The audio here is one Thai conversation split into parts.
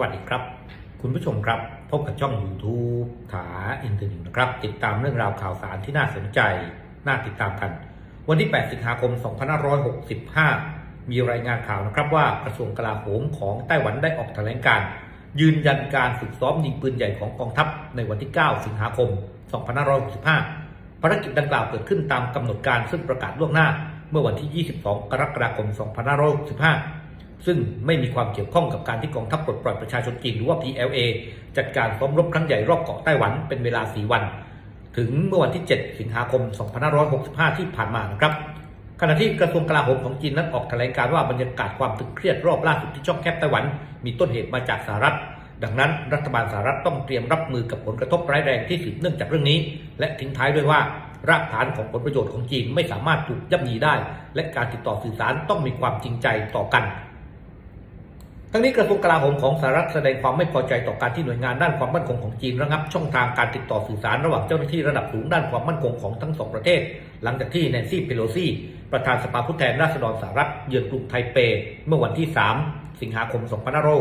วัสดีครับ คุณผู้ชมครับ พบกับช่อง YouTube ถาอินเทอร์เน็ตนะครับ ติดตามเรื่องราวข่าวสารที่น่าสนใจ น่าติดตามกัน วันที่ 8 สิงหาคม 2565 มีรายงานข่าวนะครับว่ากระทรวงกลาโหมของไต้หวันได้ออกแถลงการ ยืนยันการฝึกซ้อมยิงปืนใหญ่ของกองทัพในวันที่ 9 สิงหาคม 2565 ภารกิจดังกล่าวเกิดขึ้นตามกำหนดการซึ่งประกาศล่วงหน้า เมื่อวันที่ 22 กรกฎาคม 2565 ซึ่งไม่มีความเกี่ยวข้องกับการที่กองทัพปลดปล่อยประชาชนจีนหรือว่า PLA จัดการซ้อมรบครั้งใหญ่รอบเกาะไต้หวันเป็นเวลา 4 วัน ถึงเมื่อวันที่ 7 สิงหาคม 2565 ที่ผ่านมานะครับ ขณะที่กระทรวงกลาโหมของจีนนั้นออกแถลงการว่าบรรยากาศความตึงเครียดรอบล่าสุดที่ช่องแคบไต้หวัน มีต้นเหตุมาจากสหรัฐ ดังนั้นรัฐบาลสหรัฐต้องเตรียมรับมือกับผลกระทบร้ายแรงที่สืบเนื่องจากเรื่องนี้ และทิ้งท้ายด้วยว่ารากฐานของผลประโยชน์ของจีนไม่สามารถถูกย่ำยีได้ และการติดต่อสื่อสารต้องมีความจริงใจต่อกัน ทั้งนี้กระทรวงกลาโหมของสหรัฐแสดงความไม่พอใจต่อการที่หน่วยงานด้านความมั่นคงของจีนระงับช่องทางการติดต่อสื่อสารระหว่างเจ้าหน้าที่ระดับสูงด้านความมั่นคงของทั้งสองประเทศ หลังจากที่แนนซี่เพโลซีประธานสภาผู้แทนราษฎรสหรัฐเยือนกรุงไทเป เมื่อวันที่ 3 สิงหาคม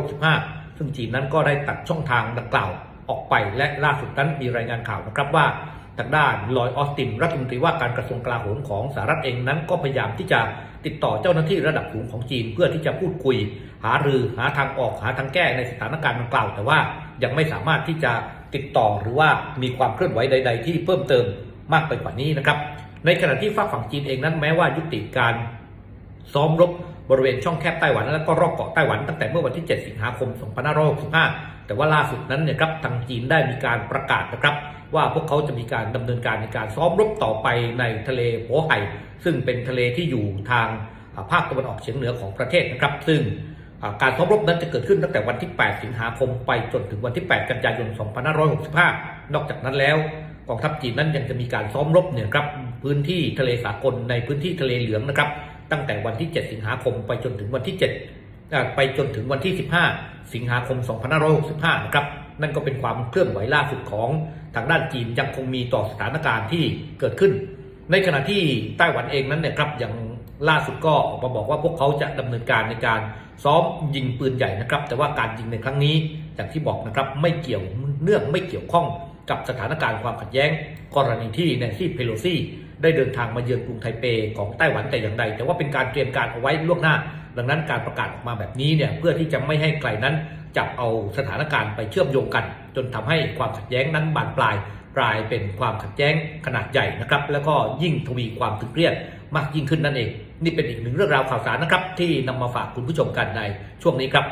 2565 ซึ่งจีนนั้นก็ได้ตัดช่องทางดังกล่าวออกไปและล่าสุดนั้นมีรายงานข่าวนะครับว่า ทางด้านลอยออสตินรัฐมนตรีว่าการกระทรวงกลาโหมของสหรัฐเองนั้นก็พยายามที่จะติดต่อเจ้าหน้าที่ระดับสูงของจีน เพื่อที่จะพูดคุย หารือหาทางออกหาทางแก้ในสถานการณ์ดังกล่าว แต่ว่ายังไม่สามารถที่จะติดต่อหรือว่ามีความเคลื่อนไหวใด ๆ ที่เพิ่มเติมมากไปกว่านี้นะครับ ในขณะที่ฝั่งฝั่งจีนเองนั้นแม้ว่ายุติการซ้อมรบบริเวณช่องแคบไต้หวัน และก็รอบเกาะไต้หวันตั้งแต่เมื่อวันที่ 7 สิงหาคม 2565 แต่ว่าล่าสุดนั้นเนี่ยครับทางจีนได้มีการประกาศนะครับว่าพวกเขาจะมีการดำเนินการในการซ้อมรบต่อไปในทะเลโปไห่ซึ่งเป็นทะเลที่อยู่ทางภาคตะวันออกเฉียงเหนือของประเทศนะครับ ซึ่งการซ้อมรบนั้นจะเกิดขึ้นตั้งแต่วันที่ 8 สิงหาคมไปจนถึงวันที่ 8 กันยายน 2565 นอกจากนั้นแล้วกองทัพจีนนั้นยังจะมีการซ้อมรบเนี่ยครับพื้นที่ทะเลสากลในพื้นที่ทะเลเหลืองนะครับ ตั้งแต่วันที่ 7 สิงหาคมไปจนถึงวันที่ 7 ไปจนถึงวันที่ 15 สิงหาคม 2565 นะครับ นั่นก็เป็นความเคลื่อนไหวล่าสุดของทางด้านจีนยังคงมีต่อสถานการณ์ที่เกิดขึ้น ในขณะที่ไต้หวันเองนั้นเนี่ยครับยังล่าสุดก็ออกมาบอกว่าพวกเขาจะดำเนินการในการซ้อมยิงปืนใหญ่นะครับ แต่ว่าการยิงในครั้งนี้อย่างที่บอกนะครับไม่เกี่ยวเนื่องไม่เกี่ยวข้องกับสถานการณ์ความขัดแย้ง กรณีที่แนนซี่เพโลซีได้เดินทางมาเยือนกรุงไทเปของไต้หวันแต่อย่างใด แต่ว่าเป็นการเตรียมการเอาไว้ล่วงหน้า ดังนั้นการประกาศออกมาแบบนี้เนี่ยเพื่อที่จะไม่ให้ใครนั้นจับเอาสถานการณ์ไปเชื่อมโยงกัน จนทำให้ความขัดแย้งนั้นบานปลายกลายเป็นความขัดแย้งขนาดใหญ่นะครับ แล้วก็ยิ่งทวีความตึงเครียดมากยิ่งขึ้นนั่นเอง นี่เป็นอีกหนึ่งเรื่องราวข่าวสารนะครับ ที่นำมาฝากคุณผู้ชมกันในช่วงนี้ครับ